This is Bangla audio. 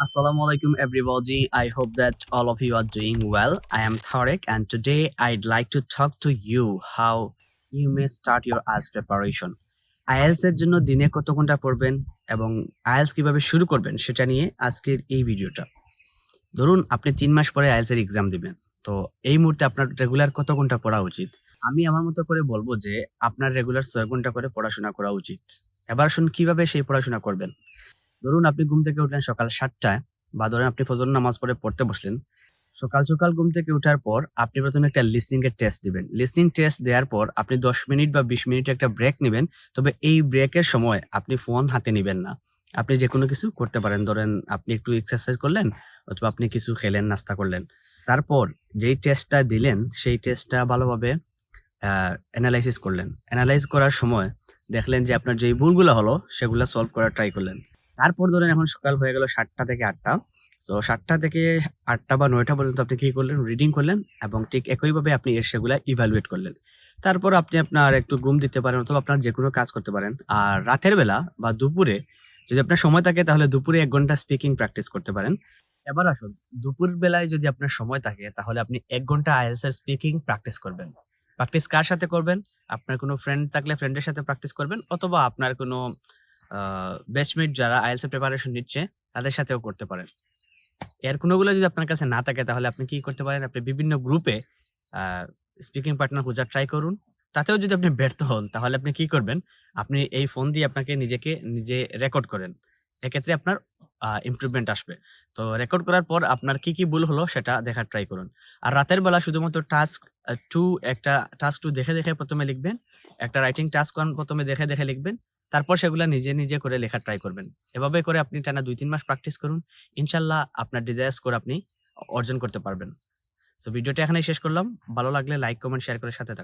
Assalamu alaikum, everybody. I hope that all of you are doing well. I am Tarek and today I'd like to talk to you how you may start your IELTS preparation. IELTS এর জন্য দিনে কত ঘণ্টা পড়বেন এবং IELTS কীভাবে শুরু করবেন সেটা নিয়ে আজকের এই ভিডিওটা ধরুন, আপনি তিন মাস পরে IELTS এর এক্সাম দিবেন তো এই মুহূর্তে আপনার রেগুলার কত ঘণ্টা পড়া উচিত আমি আমার মতো করে বলব যে, আপনার রেগুলার ছয় ঘণ্টা করে পড়াশোনা করা উচিত এবার শুন কীভাবে সেই পড়াশোনা করবেন ধরুন আপনি ঘুম থেকে উঠলেন সকাল সাতটায় বা ধরেন আপনি ফজর নামাজ পড়ে পড়তে বসলেন, সকাল সকাল ঘুম থেকে ওঠার পর আপনি প্রথমে একটা লিসনিং এর টেস্ট দিবেন। লিসনিং টেস্ট দেওয়ার পর আপনি দশ মিনিট বা বিশ মিনিট একটা ব্রেক নেবেন, তবে এই ব্রেকের সময় আপনি ফোন হাতে নেবেন না। আপনি যে কোনো কিছু করতে পারেন, ধরেন আপনি একটু এক্সারসাইজ করলেন অথবা আপনি কিছু খেলেন, নাস্তা করলেন। তারপর যেই টেস্টটা দিলেন, সেই টেস্টটা ভালোভাবে অ্যানালাইসিস করলেন। অ্যানালাইজ করার সময় দেখলেন যে আপনার যেই ভুলগুলো হলো, সেগুলো সলভ করার ট্রাই করলেন। তারপর ধরেন এখন সকাল হয়ে গেল সাতটা থেকে আটটা। তো সাতটা থেকে আটটা বা নয়টা পর্যন্ত আপনি কি করলেন? রিডিং করলেন এবং ঠিক একইভাবে আপনি এর সেগুলা ইভ্যালুয়েট করলেন। তারপর আপনি আপনার একটু ঘুম দিতে পারেন অথবা আপনার যে কোনো কাজ করতে পারেন। আর রাতের বেলা বা দুপুরে যদি আপনার সময় থাকে তাহলে দুপুরে এক ঘণ্টা স্পিকিং প্র্যাকটিস করতে পারেন। এবার আসুন দুপুর বেলায় যদি আপনার সময় থাকে তাহলে আপনি এক ঘণ্টা আইএলস এর স্পিকিং প্র্যাকটিস করবেন। প্র্যাকটিস কার সাথে করবেন? আপনার কোনো ফ্রেন্ড থাকলে ফ্রেন্ডের সাথে প্র্যাকটিস করবেন অথবা আপনার কোনো বেস্টমেট যারা আইএলস প্রিপারেশন নিচ্ছে, তাদের সাথেও করতে পারেন। এর কোনোগুলো যদি আপনার কাছে না থাকে, তাহলে আপনি কি করতে পারেন? আপনি বিভিন্ন গ্রুপে স্পিকিং পার্টনার খোঁজার ট্রাই করুন। তাতেও যদি আপনি ব্যর্থ হন, তাহলে আপনি কি করবেন? আপনি এই ফোন দিয়ে আপনাকে নিজেকে নিজে রেকর্ড করেন। এক্ষেত্রে আপনার ইমপ্রুভমেন্ট আসবে। তো রেকর্ড করার পর আপনার কি কি ভুল হলো, সেটা দেখার ট্রাই করুন। আর রাতের বেলা শুধুমাত্র টাস্ক টু একটা টাস্ক টু দেখে দেখে প্রথমে লিখবেন, একটা রাইটিং টাস্ক ওয়ান প্রথমে দেখে দেখে লিখবেন তারপর সেগুলো নিজে নিজে করে লেখা ট্রাই করবেন। এভাবে করে আপনি টানা দুই, তিন মাস প্র্যাকটিস করুন। ইনশাল্লাহ আপনার ডিজায়ার স্কোর আপনি অর্জন করতে পারবেন। সো ভিডিওটা এখানে শেষ করলাম। ভালো লাগলে লাইক কমেন্ট শেয়ার করে সাথে থাকুন।